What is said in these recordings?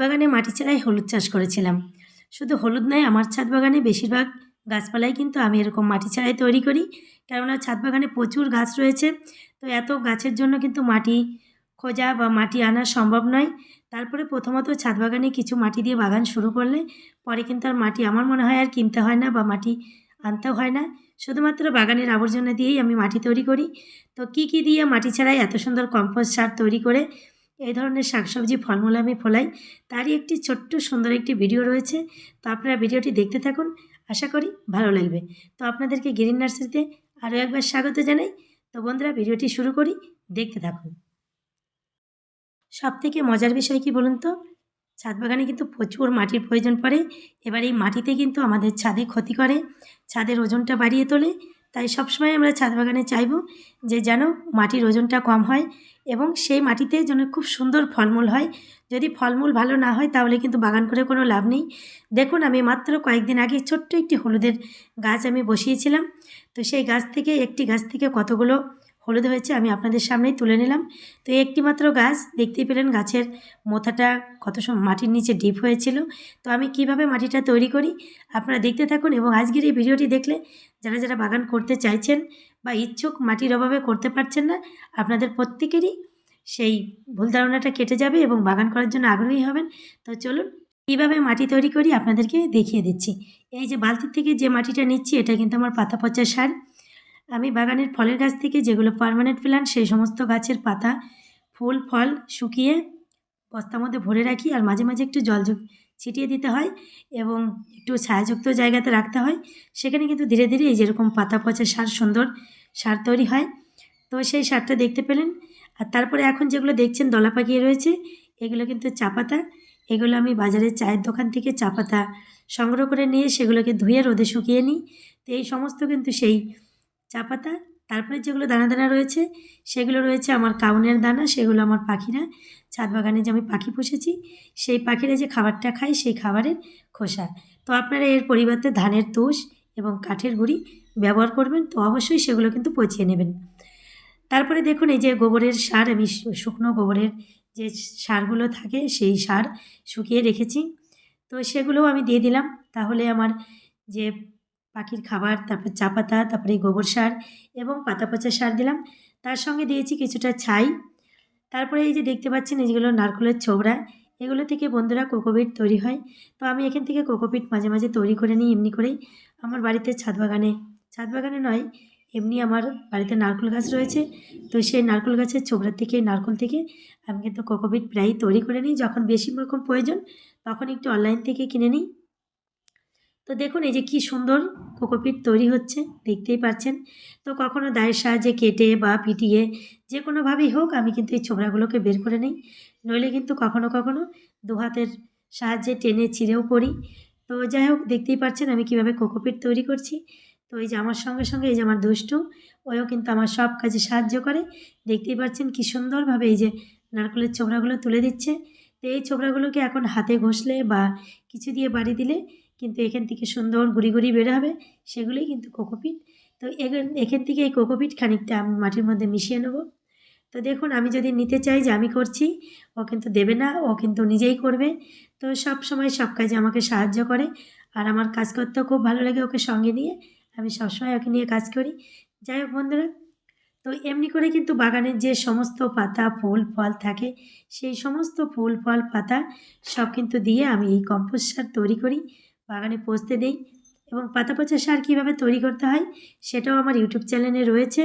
বাগানে মাটি ছাড়াই হলুদ চাষ করেছিলাম। শুধু হলুদ নয়, আমার ছাদ বাগানে বেশিরভাগ গাছপালাই কিন্তু আমি এরকম মাটি ছাড়াই তৈরি করি। কেননা ছাদ বাগানে প্রচুর গাছ রয়েছে, তো এত গাছের জন্য কিন্তু মাটি খোঁজা বা মাটি আনা সম্ভব নয়। তারপরে প্রথমত ছাদ বাগানে কিছু মাটি দিয়ে বাগান শুরু করলে, পরে কিন্তু আর মাটি আমার মনে হয় আর কিনতে হয় না বা মাটি আনতেও হয় না। শুধুমাত্র বাগানের আবর্জনা দিয়েই আমি মাটি তৈরি করি। তো কী কী দিয়ে মাটি ছাড়াই এত সুন্দর কম্পোস্ট সার তৈরি করে এই ধরনের শাকসবজি ফলমূল আমি ফলাই। তারই একটি ছোট্ট সুন্দর একটি ভিডিও রয়েছে। তো আপনারা ভিডিওটি দেখতে থাকুন। আশা করি ভালো লাগবে। তো আপনাদেরকে গ্রিন নার্সারিতে আরও একবার স্বাগত জানাই। তো বন্ধুরা, ভিডিওটি শুরু করি। দেখতে থাকুন। সব থেকে মজার বিষয় কি বলুন তো? ছাদ বাগানে কিন্তু প্রচুর মাটির প্রয়োজন পড়ে। এবার এই মাটিতে কিন্তু আমাদের ছাদে ক্ষতি করে। ছাদের ওজনটা বাড়িয়ে তোলে। তাই সবসময় আমরা ছাদ বাগানে চাইব যে যেন মাটির ওজনটা কম হয় এবং সেই মাটিতে যেন খুব সুন্দর ফলমূল হয়। যদি ফলমূল ভালো না হয় তাহলে কিন্তু বাগান করে কোনো লাভ নেই। দেখুন, আমি মাত্র কয়েকদিন আগে ছোট্ট একটি হলুদের গাছ আমি বসিয়েছিলাম। তো সেই গাছ থেকে, একটি গাছ থেকে কতগুলো হলুদ হয়েছে, আমি আপনাদের সামনেই তুলে নিলাম। তো একটি মাত্র গাছ, দেখতেই পেলেন গাছের মোথাটা কত সময় মাটির নিচে ডিপ হয়েছিল। তো আমি কীভাবে মাটিটা তৈরি করি, আপনারা দেখতে থাকুন এবং আজকের এই ভিডিওটি দেখলে যারা যারা বাগান করতে চাইছেন বা ইচ্ছুক মাটির অভাবে করতে পারছেন না, আপনাদের প্রত্যেকেরই সেই ভুল ধারণাটা কেটে যাবে এবং বাগান করার জন্য আগ্রহী হবেন। তো চলুন, কীভাবে মাটি তৈরি করি আপনাদেরকে দেখিয়ে দিচ্ছি। এই যে বালতির থেকে যে মাটিটা নিচ্ছি, এটা কিন্তু আমার পাতা পচা সার। আমি বাগানের ফলের গাছ থেকে যেগুলো পারমানেন্ট প্ল্যান্ট সেই সমস্ত গাছের পাতা, ফুল, ফল শুকিয়ে বস্তার মধ্যে ভরে রাখি আর মাঝে মাঝে একটু জল ছিটিয়ে দিতে হয় এবং একটু ছায়াযুক্ত জায়গাতে রাখতে হয়। সেখানে কিন্তু ধীরে ধীরে এই যেরকম পাতা পচা সার, সুন্দর সার তৈরি হয়। তো সেই সারটা দেখতে পেলেন। আর তারপরে এখন যেগুলো দেখছেন, দলা পাকিয়ে রয়েছে, এগুলো কিন্তু চা পাতা। এগুলো আমি বাজারের চায়ের দোকান থেকে চা পাতা সংগ্রহ করে নিয়ে সেগুলোকে ধুয়ে রোদে শুকিয়ে নিই। তো এই সমস্ত কিন্তু সেই চা পাতা, তারপরে যেগুলো দানা দানা রয়েছে, সেগুলো রয়েছে আমার কাউনের দানা, সেগুলো আমার পাখিরা। ছাদ বাগানে যে আমি পাখি পুষেছি, সেই পাখিরা যে খাবারটা খায়, সেই খাবারের খোসা। তো আপনারা এর পরিবর্তে ধানের তুষ এবং কাঠের গুঁড়ি ব্যবহার করবেন, তো অবশ্যই সেগুলো কিন্তু পচিয়ে নেবেন। তারপরে দেখুন, এই যে গোবরের সার, আমি শুকনো গোবরের যে সারগুলো থাকে, সেই সার শুকিয়ে রেখেছি। তো সেগুলোও আমি দিয়ে দিলাম। তাহলে আমার যে পাখির খাবার, তারপর চা পাতা, তারপরে গোবর সার এবং পাতা পচা সার দিলাম। তার সঙ্গে দিয়েছি কিছুটা ছাই। তারপরে এই যে দেখতে পাচ্ছেন এইগুলো নারকেলের ছোবড়া, এগুলো থেকে বন্ধুরা কোকোপিট তৈরি হয়। তো আমি এখান থেকে কোকোপিট মাঝে মাঝে তৈরি করে নিই, এমনি করেই। আমার বাড়িতে ছাদ বাগানে ছাদ বাগানে নয়, এমনি আমার বাড়িতে নারকেল গাছ রয়েছে। তো সেই নারকেল গাছের ছোবড়ার থেকে, নারকেল থেকে আমি কিন্তু কোকোপিট প্রায়ই তৈরি করে নিই। যখন বেশি রকম প্রয়োজন, তখন একটু অনলাইন থেকে কিনে নিই। তো দেখুন, এই যে কি সুন্দর কোকোপিট তৈরি হচ্ছে, দেখতেই পাচ্ছেন। তো কখনো দায়ের সাহায্যে কেটে বা পিটিয়ে যে কোনোভাবেই হোক, আমি কিন্তু এই ছোবড়াগুলোকে বের করে নিই। নইলে কিন্তু কখনো কখনো দু হাতের সাহায্যে টেনে ছিঁড়েও করি তো যাই হোক, দেখতেই পাচ্ছেন আমি কীভাবে কোকোপিট তৈরি করছি। তো এই যে আমার সঙ্গে সঙ্গে এই যে আমার দুষ্টু ওও কিন্তু আমার সব কাজে সাহায্য করে। দেখতেই পাচ্ছেন কি সুন্দরভাবে এই যে নারকেলের ছোবড়াগুলো তুলে দিচ্ছে। তো এই ছোবড়াগুলোকে এখন হাতে ঘষলে বা কিছু দিয়ে বাড়ি দিলে কিন্তু এখান থেকে সুন্দর গুড়ি গুড়ি বের হবে, সেগুলোই কিন্তু কোকোপিট তো এখান- থেকে এই কোকোপিট খানিকটা আমি মাটির মধ্যে মিশিয়ে নেব। তো দেখুন, আমি যদি নিতে চাই যে আমি করছি, ও কিন্তু দেবে না, ও কিন্তু নিজেই করবে। তো সব সময় সব কাজে আমাকে সাহায্য করে, আর আমার কাজ করতেও খুব ভালো লাগে ওকে সঙ্গে নিয়ে। আমি সবসময় ওকে নিয়ে কাজ করি। যাই হোক বন্ধুরা, তো এমনি করে কিন্তু বাগানের যে সমস্ত পাতা, ফুল, ফল থাকে, সেই সমস্ত ফুল, ফল, পাতা সব কিন্তু দিয়ে আমি এই কম্পোস্ট সার তৈরি করি। বাগানে পচতে দেই এবং পাতা পচা সার কীভাবে তৈরি করতে হয় সেটাও আমার ইউটিউব চ্যানেলে রয়েছে।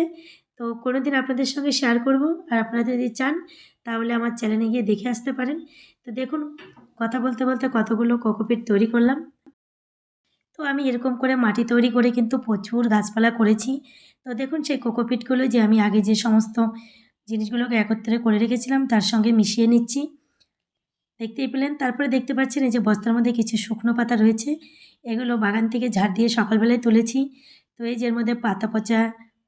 তো কোনো দিন আপনাদের সঙ্গে শেয়ার করব আর আপনারা যদি চান তাহলে আমার চ্যানেলে গিয়ে দেখে আসতে পারেন। তো দেখুন, কথা বলতে বলতে কতগুলো কোকোপিট তৈরি করলাম। তো আমি এরকম করে মাটি তৈরি করে কিন্তু প্রচুর গাছপালা করেছি। তো দেখুন, সেই কোকোপিটগুলো যে আমি আগে যে সমস্ত জিনিসগুলোকে একত্রে করে রেখেছিলাম তার সঙ্গে মিশিয়ে নিচ্ছি। দেখতেই পেলেন। তারপরে দেখতে পাচ্ছেন এই যে বস্তার মধ্যে কিছু শুকনো পাতা রয়েছে। এগুলো বাগান থেকে ঝাড় দিয়ে সকালবেলায় তুলেছি। তো এই যে এর মধ্যে পাতা পচা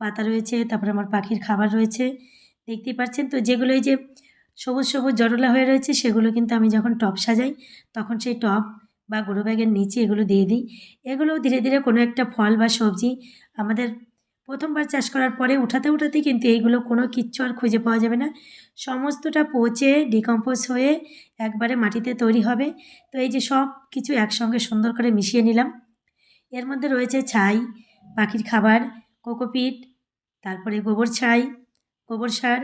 পাতা রয়েছে, তারপরে আমার পাখির খাবার রয়েছে। দেখতেই পাচ্ছেন তো যেগুলো এই যে সবুজ সবুজ জটলা হয়ে রয়েছে, সেগুলো কিন্তু আমি যখন টব সাজাই, তখন সেই টব বা গরু ব্যাগের নিচে এগুলো দিয়ে দিই। এগুলো ধীরে ধীরে কোনো একটা ফল বা সবজি আমাদের প্রথমবার চাষ করার পরে উঠাতে উঠাতে কিন্তু এইগুলো কোনো কিচ্ছু আর খুঁজে পাওয়া যাবে না। সমস্তটা পচে ডিকম্পোজ হয়ে একবারে মাটিতে তৈরি হবে। তো এই যে সব কিছু একসঙ্গে সুন্দর করে মিশিয়ে নিলাম। এর মধ্যে রয়েছে ছাই, পাখির খাবার, কোকোপিট, তারপরে গোবর ছাই, গোবর সার,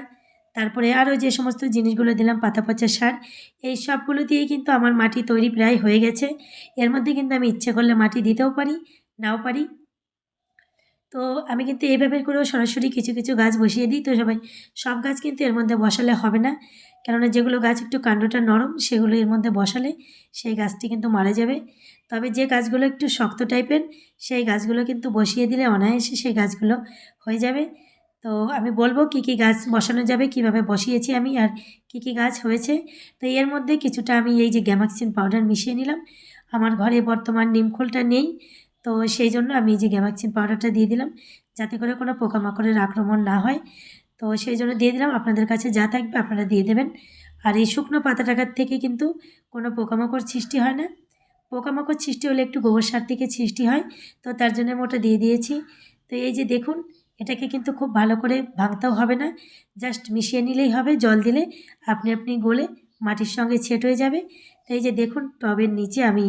তারপরে আরও যে সমস্ত জিনিসগুলো দিলাম, পাতা পচা সার, এই সবগুলো দিয়েই কিন্তু আমার মাটি তৈরি প্রায় হয়ে গেছে। এর মধ্যে কিন্তু আমি ইচ্ছে করলে মাটি দিতেও পারি, নাও পারি। তো আমি কিন্তু এইভাবে করেও সরাসরি কিছু কিছু গাছ বসিয়ে দিই। তো সবাই, সব গাছ কিন্তু এর মধ্যে বসালে হবে না। কেননা যেগুলো গাছ একটু কাণ্ডটা নরম, সেগুলো এর মধ্যে বসালে সেই গাছটি কিন্তু মারা যাবে। তবে যে গাছগুলো একটু শক্ত টাইপের, সেই গাছগুলো কিন্তু বসিয়ে দিলে অনায়াসে সেই গাছগুলো হয়ে যাবে। তো আমি বলব কী কী গাছ বসানো যাবে, কীভাবে বসিয়েছি আমি আর কী কী গাছ হয়েছে। তো এর মধ্যে কিছুটা আমি এই যে গ্যামাক্সিন পাউডার মিশিয়ে নিলাম। আমার ঘরে বর্তমান নিমখোলটা নেই। তো সেই জন্য আমি যে গ্যামাক্সিন পাউডারটা দিয়ে দিলাম, যাতে করে কোনো পোকামাকড়ের আক্রমণ না হয়। তো সেই জন্য দিয়ে দিলাম, আপনাদের কাছে যা থাকবে আপনারা দিয়ে দেবেন। আর এই শুকনো পাতা টাকার থেকে কিন্তু কোনো পোকামাকড় সৃষ্টি হয় না। পোকামাকড় সৃষ্টি হলে একটু গোবর সার থেকে সৃষ্টি হয়, তো তার জন্য আমি ওটা দিয়ে দিয়েছি। তো এই যে দেখুন, এটাকে কিন্তু খুব ভালো করে ভাঙতেও হবে না। জাস্ট মিশিয়ে নিলেই হবে, জল দিলে আপনি আপনি গলে মাটির সঙ্গে ছেট হয়ে যাবে। তো এই যে দেখুন, টবের নিচে আমি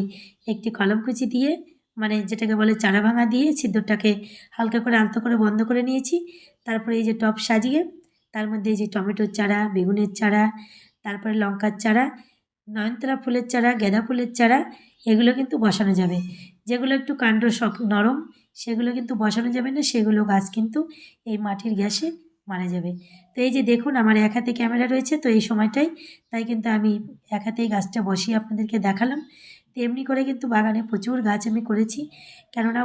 একটি কলমকুচি দিয়ে মানে যেটাকে বলে চারা ভাঙা দিয়ে ছিদ্রটাকে হালকা করে আলতো করে বন্ধ করে নিয়েছি। তারপরে এই যে টব সাজিয়ে, তার মধ্যে এই যে টমেটোর চারা, বেগুনের চারা, তারপরে লঙ্কার চারা, নয়নতারা ফুলের চারা, গেঁদা ফুলের চারা, এগুলো কিন্তু বসানো যাবে। যেগুলো একটু কাণ্ড শক নরম, সেগুলো কিন্তু বসানো যাবে না, সেগুলো গাছ কিন্তু এই মাটির গ্যাসে মারা যাবে। তো এই যে দেখুন, আমার এক হাতে ক্যামেরা রয়েছে, তো এই সময়টাই তাই কিন্তু আমি এক হাতেই গাছটা বসিয়ে আপনাদেরকে দেখালাম। তো এমনি করে কিন্তু বাগানে প্রচুর গাছ আমি করেছি। কেননা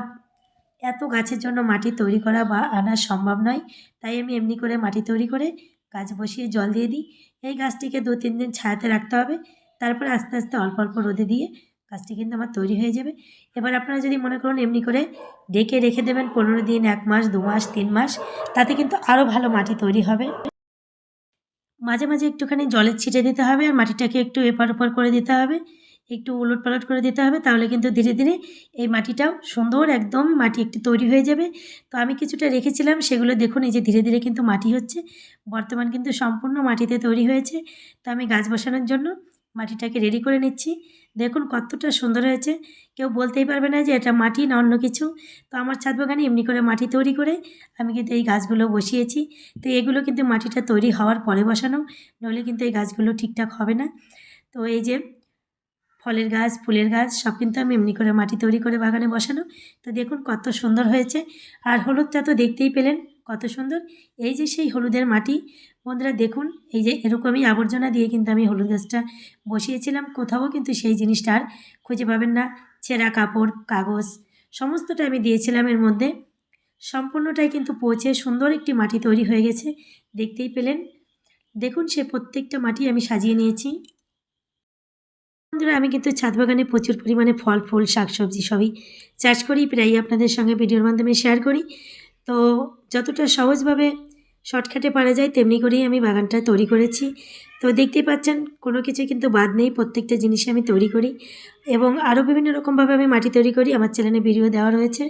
এত গাছের জন্য মাটি তৈরি করা বা আনা সম্ভব নয়। তাই আমি এমনি করে মাটি তৈরি করে গাছ বসিয়ে জল দিয়ে দিই। এই গাছটিকে দু, তিন দিন ছায়াতে রাখতে হবে। তারপরে আস্তে আস্তে অল্প অল্প রোদে দিয়ে গাছটি কিন্তু আমার তৈরি হয়ে যাবে। এবার আপনারা যদি মনে করুন এমনি করে ডেকে রেখে দেবেন পনেরো দিন, এক মাস, দু মাস, তিন মাস, তাতে কিন্তু আরও ভালো মাটি তৈরি হবে। মাঝে মাঝে একটুখানি জলের ছিটে দিতে হবে আর মাটিটাকে একটু এপার ওপার করে দিতে হবে। একটু উলট পালট করে দিতে হবে, তাহলে কিন্তু ধীরে ধীরে এই মাটিটাও সুন্দর একদম মাটি একটি তৈরি হয়ে যাবে। তো আমি কিছুটা রেখেছিলাম, সেগুলো দেখুন এই যে ধীরে ধীরে কিন্তু মাটি হচ্ছে, বর্তমান কিন্তু সম্পূর্ণ মাটিতে তৈরি হয়েছে। তো আমি গাছ বসানোর জন্য মাটিটাকে রেডি করে নিচ্ছি। দেখুন কতটা সুন্দর হয়েছে, কেউ বলতেই পারবে না যে এটা মাটি না অন্য কিছু। তো আমার ছাদ বাগানে এমনি করে মাটি তৈরি করে আমি কিন্তু এই গাছগুলো বসিয়েছি। তো এগুলো কিন্তু মাটিটা তৈরি হওয়ার পরে বসানো, নইলে কিন্তু এই গাছগুলো ঠিকঠাক হবে না। তো এই যে ফলের গাছ, ফুলের গাছ, সব কিন্তু আমি এমনি করে মাটি তৈরি করে বাগানে বসানো। তো দেখুন কত সুন্দর হয়েছে। আর হলুদটা তো দেখতেই পেলেন কত সুন্দর। এই যে সেই হলুদের মাটি, বন্ধুরা দেখুন, এই যে এরকমই আবর্জনা দিয়ে কিন্তু আমি হলুদ গাছটা বসিয়েছিলাম। কোথাও কিন্তু সেই জিনিসটা আর খুঁজে পাবেন না। ছেঁড়া কাপড়, কাগজ সমস্তটা আমি দিয়েছিলাম এর মধ্যে। সম্পূর্ণটাই কিন্তু পচে সুন্দর একটি মাটি তৈরি হয়ে গেছে। দেখতেই পেলেন। দেখুন সে প্রত্যেকটা মাটি আমি সাজিয়ে নিয়েছি। বন্ধুরা, আমি কিন্তু ছাদ বাগানে প্রচুর পরিমাণে ফল, ফুল, শাকসবজি সবই চাষ করি, প্রায়ই আপনাদের সঙ্গে ভিডিওর মাধ্যমে শেয়ার করি। তো যতটা সহজভাবে শর্টকাটে পারা যায়, তেমনি করেই আমি বাগানটা তৈরি করেছি। তো দেখতেই পাচ্ছেন, কোনো কিছু কিন্তু বাদ নেই, প্রত্যেকটা জিনিসই আমি তৈরি করি এবং আরও বিভিন্ন রকমভাবে আমি মাটি তৈরি করি। আমার চ্যানেলে ভিডিও দেওয়া রয়েছে।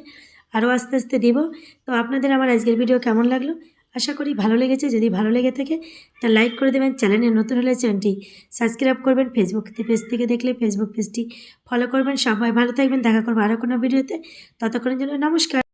আরও আস্তে আস্তে দেব। তো আপনাদের আমার আজকের ভিডিও কেমন লাগল? আশা করি ভালো লেগেছে। যদি ভালো লেগে থাকে, তা লাইক করে দেবেন। চ্যানেলে নতুন হলে চ্যানেলটি সাবস্ক্রাইব করবেন। ফেসবুক পেজ থেকে দেখলে ফেসবুক পেজটি ফলো করবেন। সবাই ভালো থাকবেন। দেখা করব আরও কোনো ভিডিওতে ততক্ষণের জন্য নমস্কার।